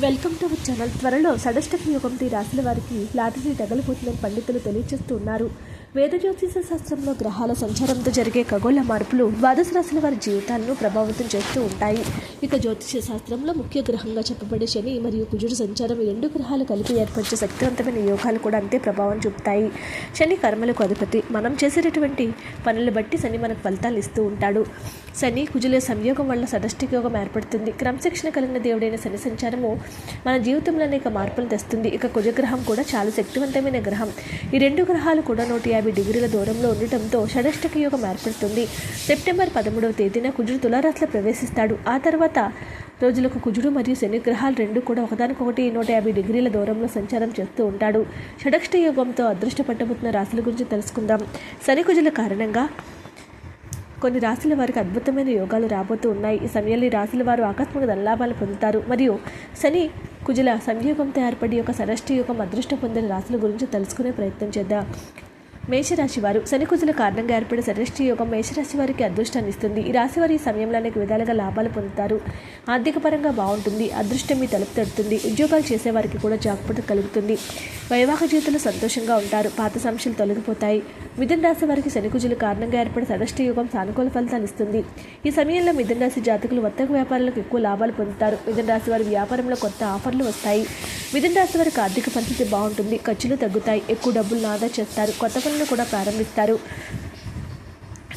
Welcome to our channel. త్వరలో సడష్టక యుగంతి రాసిన వారికి లాటరీ తగలిపోతుందని పండితులు తెలియజేస్తూ ఉన్నారు వేద జ్యోతిష శాస్త్రంలో గ్రహాల సంచారంతో జరిగే ఖగోళ మార్పులు ద్వాదశ రాశుల వారి జీవితాలను ప్రభావితం చేస్తూ ఉంటాయి. ఇక జ్యోతిష శాస్త్రంలో ముఖ్య గ్రహంగా చెప్పబడే శని మరియు కుజుడు సంచారం ఈ రెండు గ్రహాలు కలిపి ఏర్పరిచే శక్తివంతమైన యోగాలు కూడా అంతే ప్రభావం చూపుతాయి. శని కర్మలకు అధిపతి. మనం చేసేటటువంటి పనులు బట్టి శని మనకు ఫలితాలు ఇస్తూ ఉంటాడు. శని కుజుల సంయోగం వల్ల సదష్టిక యోగం ఏర్పడుతుంది. క్రమశిక్షణ కలిగిన దేవుడైన శని సంచారము మన జీవితంలో అనేక మార్పులు తెస్తుంది. ఇక కుజగ్రహం కూడా చాలా శక్తివంతమైన గ్రహం. ఈ రెండు గ్రహాలు కూడా నూట యాభై డిగ్రీల దూరంలో ఉండటంతో షడష్టక యోగం ఏర్పడుతుంది. సెప్టెంబర్ పదమూడవ తేదీన కుజుడు తులారాశిలో ప్రవేశిస్తాడు. ఆ తర్వాత రోజులకు కుజుడు మరియు శని గ్రహాలు రెండు కూడా ఒకదానికొకటి నూట యాభై డిగ్రీల దూరంలో సంచారం చేస్తూ ఉంటాడు. షడష్ట యోగంతో అదృష్ట పట్టబోతున్న రాశుల గురించి తెలుసుకుందాం. శని కుజుల కారణంగా కొన్ని రాశుల వారికి అద్భుతమైన యోగాలు రాబోతూ ఉన్నాయి. ఈ సమయంలో ఈ రాశుల వారు ఆకస్మిక ధనలాభాలు పొందుతారు. మరియు శని కుజుల సంయోగంతో ఏర్పడి ఒక సరష్టి యొక్క అదృష్టం పొందిన రాశుల గురించి తెలుసుకునే ప్రయత్నం చేద్దాం. మేషరాశి వారు శనికుజుల కారణంగా ఏర్పడే సరష్టి యోగం మేషరాశి వారికి అదృష్టాన్ని ఇస్తుంది. ఈ రాశి వారి సమయంలో అనేక విధాలుగా లాభాలు పొందుతారు. ఆర్థికపరంగా బాగుంటుంది. అదృష్టం మీ తలుపు తడుతుంది ఉద్యోగాలు చేసేవారికి కూడా జాగ్రత్త కలుగుతుంది. వైవాహిక జీవితంలో సంతోషంగా ఉంటారు. పాత సమస్యలు తొలగిపోతాయి. మిథున రాశి వారికి శనికుజుల కారణంగా ఏర్పడే సరష్టి యోగం సానుకూల ఫలితాలు ఇస్తుంది. ఈ సమయంలో మిథున రాశి జాతకులు వర్తక వ్యాపారాలకు ఎక్కువ లాభాలు పొందుతారు. మిథున రాశి వారి వ్యాపారంలో కొత్త ఆఫర్లు వస్తాయి. మిథున రాశి వారికి ఆర్థిక పరిస్థితి బాగుంటుంది. ఖర్చులు తగ్గుతాయి. ఎక్కువ డబ్బులు ఆదా చేస్తారు. కొత్త పనులు కూడా ప్రారంభిస్తారు.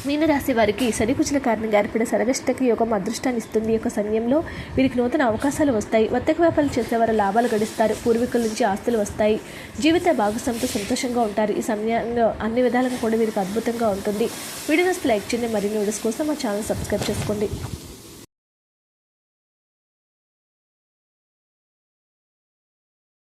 మీనరాశి వారికి శనికుచుల కారణంగా ఏర్పడే సరగష్టకి యోగం అదృష్టాన్ని ఇస్తుంది. యొక్క సమయంలో వీరికి నూతన అవకాశాలు వస్తాయి. వర్తక వ్యాపారాలు చేసేవారు లాభాలు గడిస్తారు. పూర్వీకుల నుంచి ఆస్తులు వస్తాయి. జీవిత భాగస్వామితో సంతోషంగా ఉంటారు. ఈ సమయంలో అన్ని విధాలుగా కూడా వీరికి అద్భుతంగా ఉంటుంది. వీడియోస్ లైక్ చేయండి. మరిన్ని వీడియోస్ కోసం మా ఛానల్ సబ్స్క్రైబ్ చేసుకోండి.